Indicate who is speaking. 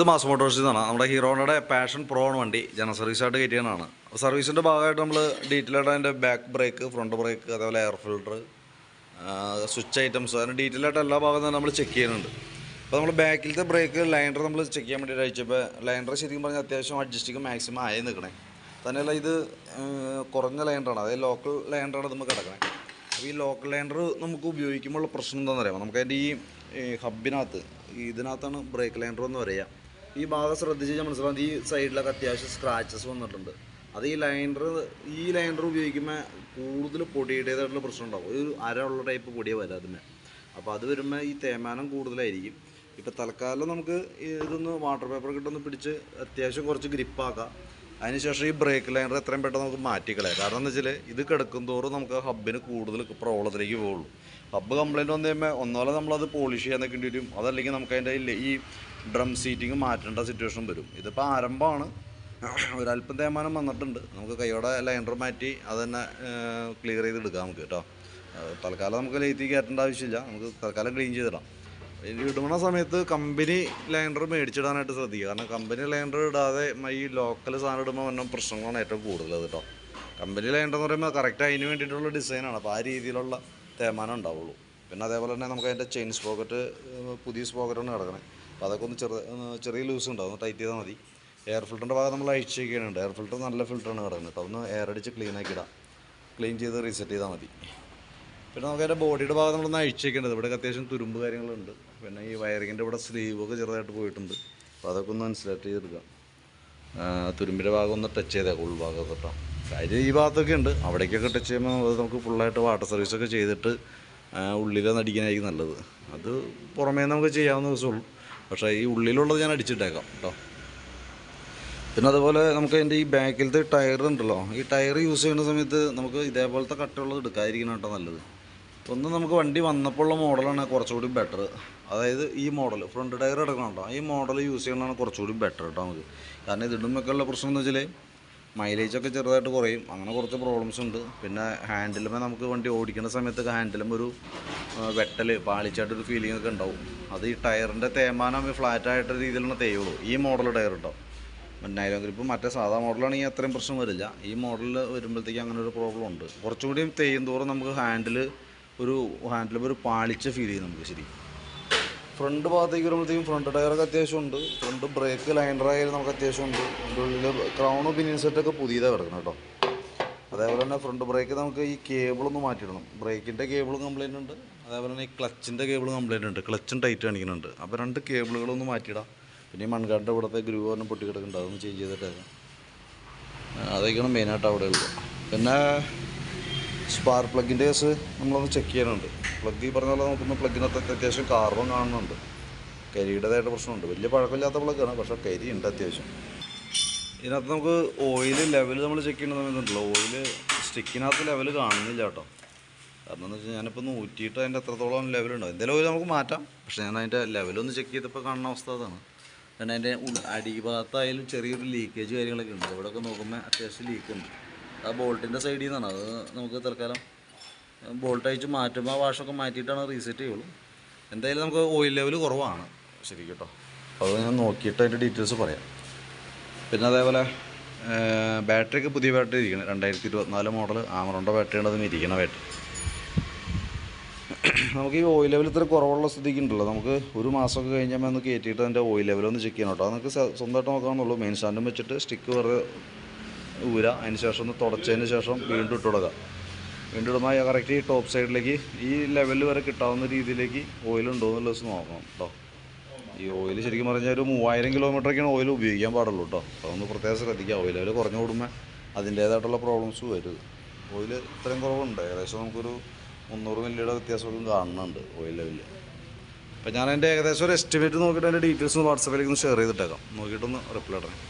Speaker 1: ഇത് മാസ് മോട്ടോഴ്സിൽ നിന്നാണ് നമ്മുടെ ഹീറോണയുടെ പാഷൻ പ്രോ ആണ് വണ്ടി. ജനറൽ സർവീസായിട്ട് കയറ്റിയതാണ്. സർവീസിന്റെ ഭാഗമായിട്ട് നമ്മൾ ഡീറ്റെയിൽ ആയിട്ട് അതിന്റെ ബാക്ക് ബ്രേക്ക് ഫ്രണ്ട് ബ്രേക്ക് അതേപോലെ എയർ ഫിൽട്ടർ സ്വിച്ച് ഐറ്റംസ് അതിന് ഡീറ്റെയിൽ ആയിട്ട് എല്ലാ ഭാഗവും തന്നെ നമ്മൾ ചെക്ക് ചെയ്യുന്നുണ്ട്. അപ്പോൾ നമ്മൾ ബാക്കിലത്തെ ബ്രേക്ക് ലൈനർ നമ്മൾ ചെക്ക് ചെയ്യാൻ വേണ്ടി അയച്ചപ്പോൾ ലൈനർ ശരിക്കും പറഞ്ഞാൽ അത്യാവശ്യം അഡ്ജസ്റ്റിങ് മാക്സിമം ആയി നിൽക്കണേ തന്നെയല്ല ഇത് കുറഞ്ഞ ലൈനറാണ് അതായത് ലോക്കൽ ലൈൻഡറാണ് നമുക്ക് കിടക്കണേ അപ്പോൾ ഈ ലോക്കൽ ലൈനർ നമുക്ക് ഉപയോഗിക്കുമ്പോൾ പ്രശ്നം എന്താണെന്ന് അറിയാമോ നമുക്ക് അതിന്റെ ഈ ഈ ഹബിനകത്ത് ഇതിനകത്താണ് ബ്രേക്ക് ലൈൻഡർ എന്ന് പറയുക. ഈ ഭാഗം ശ്രദ്ധിച്ച് മനസ്സിലാവും. ഈ സൈഡിലൊക്കെ അത്യാവശ്യം സ്ക്രാച്ചസ് വന്നിട്ടുണ്ട്. അത് ഈ ലൈനർ ഈ ലൈനർ ഉപയോഗിക്കുമ്പോൾ കൂടുതൽ പൊടിയുടേതായിട്ടുള്ള പ്രശ്നം ഉണ്ടാവും. ഒരു അര ഉള്ള ടൈപ്പ് പൊടിയേ വരാം അതിന്. അപ്പോൾ അത് വരുമ്പോൾ ഈ തേമാനം കൂടുതലായിരിക്കും. ഇപ്പോൾ തൽക്കാലം നമുക്ക് ഇതൊന്ന് വാട്ടർ പേപ്പർ കിട്ടൊന്ന് പിടിച്ച് അത്യാവശ്യം കുറച്ച് ഗ്രിപ്പാക്കാം അതിനുശേഷം ഈ ബ്രേക്ക് ലൈനർ എത്രയും പെട്ടെന്ന് നമുക്ക് മാറ്റിക്കളയാം കാരണം എന്താ വെച്ചാൽ ഇത് കിടക്കും തോറും നമുക്ക് ഹബിന് കൂടുതൽ പ്രോബ്ലത്തിലേക്ക് പോകുള്ളൂ. ഹബ്ബ് കംപ്ലൈന്റ് വന്നു കഴിയുമ്പോൾ ഒന്നോലെ നമ്മളത് പോളിഷ് ചെയ്യാൻ നിൽക്കേണ്ടി വരും. അതല്ലെങ്കിൽ നമുക്ക് അതിന്റെ ഈ- ഡ്രം സീറ്റിങ് മാറ്റേണ്ട സിറ്റുവേഷൻ വരും. ഇതിപ്പോൾ ആരംഭമാണ്. ഒരല്പം തേമാനം വന്നിട്ടുണ്ട്. നമുക്ക് കൈയോടെ ലൈനർ മാറ്റി അത് തന്നെ ക്ലിയർ ചെയ്തെടുക്കാം നമുക്ക് കേട്ടോ. തൽക്കാലം നമുക്ക് ലേറ്റി കയറ്റേണ്ട ആവശ്യമില്ല. നമുക്ക് തൽക്കാലം ക്ലീൻ ചെയ്തിടാം. ഇടുന്ന സമയത്ത് കമ്പനി ലൈനർ മേടിച്ചിടാനായിട്ട് ശ്രദ്ധിക്കുക. കാരണം കമ്പനി ലൈനർ ഇടാതെ ഈ ലോക്കൽ സാധനം ഇടുമ്പോൾ വന്ന പ്രശ്നങ്ങളാണ് ഏറ്റവും കൂടുതൽ കേട്ടോ കമ്പനി ലൈനർ എന്ന് പറയുമ്പോൾ കറക്റ്റ് അതിന് വേണ്ടിയിട്ടുള്ള ഡിസൈനാണ് അപ്പോൾ ആ രീതിയിലുള്ള തേമാനം ഉണ്ടാവുള്ളൂ. പിന്നെ അതേപോലെ തന്നെ നമുക്ക് അതിന്റെ ചെയിൻ സ്പോക്കറ്റ് പുതിയ സ്പോക്കറ്റാണ് കിടക്കണേ. അപ്പോൾ അതൊക്കെ ഒന്ന് ചെറു ചെറിയ ലൂസ് ഉണ്ടാവും. ടൈറ്റ് ചെയ്താൽ മതി. എയർ ഫിൽറ്ററിന്റെ ഭാഗം നമ്മൾ അഴിച്ച് വയ്ക്കാനുണ്ട് എയർ ഫിൽറ്റർ നല്ല ഫിൽറ്ററാണ് കിടക്കുന്നത്. കേട്ടോ ഒന്ന് എയർ അടിച്ച് ക്ലീൻ ആക്കി ഇടാം. ക്ലീൻ ചെയ്ത് റീസെറ്റ് ചെയ്താൽ മതി. പിന്നെ നമുക്ക് അതിന്റെ ബോഡിയുടെ ഭാഗം നമ്മളൊന്ന് അഴിച്ചേക്കേണ്ടത്. ഇവിടെ അത്യാവശ്യം തുരുമ്പ് കാര്യങ്ങളുണ്ട്. പിന്നെ ഈ വയറിങ്ങിന്റെ ഇവിടെ സ്ലീവൊക്കെ ചെറുതായിട്ട് പോയിട്ടുണ്ട്. അപ്പോൾ അതൊക്കെ ഒന്ന് മനസ്സിലായിട്ട് ചെയ്തെടുക്കാം തുരുമ്പിന്റെ ഭാഗം ഒന്ന് ടച്ച് ചെയ്തേക്കാം ഉൾഭാഗം തൊട്ടാം കാര്യം ഈ ഭാഗത്തൊക്കെ ഉണ്ട്. അവിടേക്കൊക്കെ ടച്ച് ചെയ്യുമ്പോൾ അത് നമുക്ക് ഫുള്ളായിട്ട് വാട്ടർ സർവീസൊക്കെ ചെയ്തിട്ട് ഉള്ളിലൊന്ന് അടിക്കാനായിരിക്കും നല്ലത്. അത് പുറമേ നമുക്ക് ചെയ്യാവുന്ന ദിവസമുള്ളൂ. പക്ഷേ ഈ ഉള്ളിലുള്ളത് ഞാൻ അടിച്ചിട്ടേക്കാം കേട്ടോ പിന്നെ അതുപോലെ നമുക്ക് അതിന്റെ ഈ ബാക്കിലത്തെ ടയർ ഉണ്ടല്ലോ. ഈ ടയർ യൂസ് ചെയ്യുന്ന സമയത്ത് നമുക്ക് ഇതേപോലത്തെ കട്ടുള്ളത് എടുക്കാതിരിക്കണം കേട്ടോ നല്ലത്. ഒന്ന് നമുക്ക് വണ്ടി വന്നപ്പോൾ ഉള്ള മോഡലാണ് കുറച്ചുകൂടി ബെറ്റർ അതായത് ഈ മോഡൽ ഫ്രണ്ട് ടയർ എടുക്കണോ ഈ മോഡൽ യൂസ് ചെയ്യണതാണ് കുറച്ചുകൂടി ബെറ്റർ കേട്ടോ നമുക്ക്. കാരണം ഇത് ഇടുമ്പോഴൊക്കെ ഉള്ള പ്രശ്നം എന്ന് വെച്ചാൽ മൈലേജൊക്കെ ചെറുതായിട്ട് കുറയും. അങ്ങനെ കുറച്ച് പ്രോബ്ലംസ് ഉണ്ട്. പിന്നെ ഹാൻഡിലുമേ നമുക്ക് വണ്ടി ഓടിക്കുന്ന സമയത്തൊക്കെ ഹാൻഡിലും ഒരു വെട്ടൽ പാളിച്ചായിട്ടൊരു ഫീലിംഗ് ഒക്കെ ഉണ്ടാവും. അത് ഈ ടയറിന്റെ തേമാനം ഫ്ലാറ്റായിട്ട് രീതിയിലുള്ള തേയുള്ളൂ ഈ മോഡൽ ടയർ കേട്ടോ നൈലോൺ ഗ്രിപ്പ് മറ്റേ സാധാ മോഡലാണെങ്കിൽ അത്രയും പ്രശ്നം വരില്ല. ഈ മോഡലിൽ വരുമ്പോഴത്തേക്ക് അങ്ങനെ ഒരു പ്രോബ്ലം ഉണ്ട്. കുറച്ചുകൂടി തേയും തോറും നമുക്ക് ഹാൻഡിൽ ഒരു ഹാൻഡിൽ ഒരു പാളിച്ച ഫീൽ ചെയ്യും നമുക്ക് ശരി ഫ്രണ്ട് ഭാഗത്തേക്ക് വരുമ്പോഴത്തേക്കും ഫ്രണ്ട് ടയറൊക്കെ അത്യാവശ്യം ഉണ്ട്. ഫ്രണ്ട് ബ്രേക്ക് ലൈനറായാലും നമുക്ക് അത്യാവശ്യം ഉണ്ട്. അതിന്റെ ഉള്ളിൽ ക്രൗണും സെറ്റ് ഒക്കെ പുതിയതാണ് കിടക്കുന്നത് കേട്ടോ. അതേപോലെ തന്നെ ഫ്രണ്ട് ബ്രേക്ക് നമുക്ക് ഈ കേബിളൊന്ന് മാറ്റിയിടണം ബ്രേക്കിന്റെ കേബിളും കംപ്ലൈന്റ് ഉണ്ട്. അതേപോലെ തന്നെ ഈ ക്ലച്ചിന്റെ കേബിളും കംപ്ലൈന്റ് ഉണ്ട്. ക്ലച്ചും ടൈറ്റ് കാണിക്കുന്നുണ്ട്. അപ്പോൾ രണ്ട് കേബിളുകളൊന്ന് മാറ്റിയിടാം പിന്നെ ഈ മൺകാടിന്റെ ഇവിടുത്തെ ഗ്രൂ പറഞ്ഞ് പൊട്ടി കിടക്കുന്നുണ്ട് അതൊന്ന് ചേഞ്ച് ചെയ്തിട്ടായിരുന്നു അതൊക്കെയാണ് മെയിനായിട്ട് അവിടെ ഉള്ളത്. പിന്നെ സ്പാർ പ്ലഗിന്റെ കേസ് നമ്മളൊന്ന് ചെക്ക് ചെയ്യാനുണ്ട് പ്ലഗ് ഈ പറഞ്ഞ പോലെ നോക്കുന്ന പ്ലഗിനകത്ത് അത്യാവശ്യം കാർബൺ കാണുന്നുണ്ട്. കരിയുടേതായിട്ട് പ്രശ്നമുണ്ട്. വലിയ പഴക്കമില്ലാത്ത പ്ലഗാണ് പക്ഷേ കരി ഉണ്ട് അത്യാവശ്യം. ഇതിനകത്ത് നമുക്ക് ഓയിൽ ലെവൽ നമ്മൾ ചെക്ക് ചെയ്യുന്ന സമയത്തുണ്ടല്ലോ. ഓയിൽ സ്റ്റിക്കിനകത്ത് ലെവൽ കാണുന്നില്ല കേട്ടോ. കാരണം എന്ന് വെച്ചാൽ ഞാനിപ്പോൾ നൂറ്റിയിട്ട് അതിന്റെ എത്രത്തോളം ലെവലുണ്ടോ എന്തെങ്കിലും ഓയിൽ നമുക്ക് മാറ്റാം. പക്ഷേ ഞാൻ അതിന്റെ ലെവലൊന്ന് ചെക്ക് ചെയ്തപ്പോൾ കാണുന്ന അവസ്ഥ അതാണ്. കാരണം അതിന്റെ അടിഭാഗത്തായാലും ചെറിയൊരു ലീക്കേജ് കാര്യങ്ങളൊക്കെ ഉണ്ട്. ഇവിടെയൊക്കെ നോക്കുമ്പോൾ അത്യാവശ്യം ലീക്ക് ഉണ്ട്. ആ ബോൾട്ടിന്റെ സൈഡിൽ നിന്നാണ്. അത് നമുക്ക് തൽക്കാലം ബോൾട്ട് അയച്ച് മാറ്റുമ്പോൾ ആ വാഷൊക്കെ മാറ്റിയിട്ടാണ് റീസെറ്റ് ചെയ്യുള്ളൂ. എന്തായാലും നമുക്ക് ഓയിൽ ലെവൽ കുറവാണ് ശരി കേട്ടോ അപ്പോൾ ഞാൻ നോക്കിയിട്ട് അതിന്റെ ഡീറ്റെയിൽസ് പറയാം. പിന്നെ അതേപോലെ ബാറ്ററി ഒക്കെ പുതിയ ബാറ്ററി ഇരിക്കണം. രണ്ടായിരത്തി ഇരുപത്തിനാല് മോഡൽ ആമറോണ്ട ബാറ്ററി ഉണ്ട് അതിന് ഇരിക്കണ ബാറ്ററി നമുക്ക് ഈ ഓയിൽ ലെവൽ ഇത്ര കുറവുള്ള സ്ഥിതിക്ക് ഉണ്ടല്ലോ. നമുക്ക് ഒരു മാസമൊക്കെ കഴിഞ്ഞാൽ ഒന്ന് കയറ്റിയിട്ട് അതിന്റെ ഓയിൽ ലെവൽ ഒന്ന് ചെക്ക് ചെയ്യണം കേട്ടോ അത് നമുക്ക് സ്വ- സ്വന്തമായിട്ട് നോക്കാമെന്നുള്ളൂ മെയിൻ സ്റ്റാൻഡും വെച്ചിട്ട് സ്റ്റിക്ക് വെറുതെ ഊര അതിന് ശേഷം ഒന്ന് തുടച്ചതിന് ശേഷം വീണ്ടും ഇട്ട് കൊടുക്കുക. വീണ്ടും ഇടുമ്പോൾ കറക്റ്റ് ഈ ടോപ്പ് സൈഡിലേക്ക് ഈ ലെവലിൽ വരെ കിട്ടാവുന്ന രീതിയിലേക്ക് ഓയിൽ ഉണ്ടോ എന്നുള്ള ദിവസം നോക്കണം കേട്ടോ ഈ ഓയിൽ ശരിക്കും പറഞ്ഞാൽ ഒരു മൂവായിരം കിലോമീറ്ററൊക്കെയാണ് ഓയിൽ ഉപയോഗിക്കാൻ പാടുള്ളൂ കേട്ടോ അതൊന്ന് പ്രത്യേകം ശ്രദ്ധിക്കുക. ഓയിൽ അവർ കുറഞ്ഞു കൂടുമ്പോൾ അതിന്റേതായിട്ടുള്ള പ്രോബ്ലംസ് വരും. ഓയിൽ ഇത്രയും കുറവുണ്ട്. ഏകദേശം നമുക്കൊരു മുന്നൂറ് മില്ലിയുടെ വ്യത്യാസമൊക്കെ കാണുന്നുണ്ട് ഓയിൽ ലെവലിൽ അപ്പോൾ ഞാൻ എന്റെ ഏകദേശം ഒരു എസ്റ്റിമേറ്റ് നോക്കിയിട്ട് അതിന്റെ ഡീറ്റെയിൽസ് വാട്സപ്പിലേക്ക് ഒന്ന് ഷെയർ ചെയ്തിട്ടേക്കാം. നോക്കിയിട്ടൊന്ന് റിപ്ലൈ ഇടണം.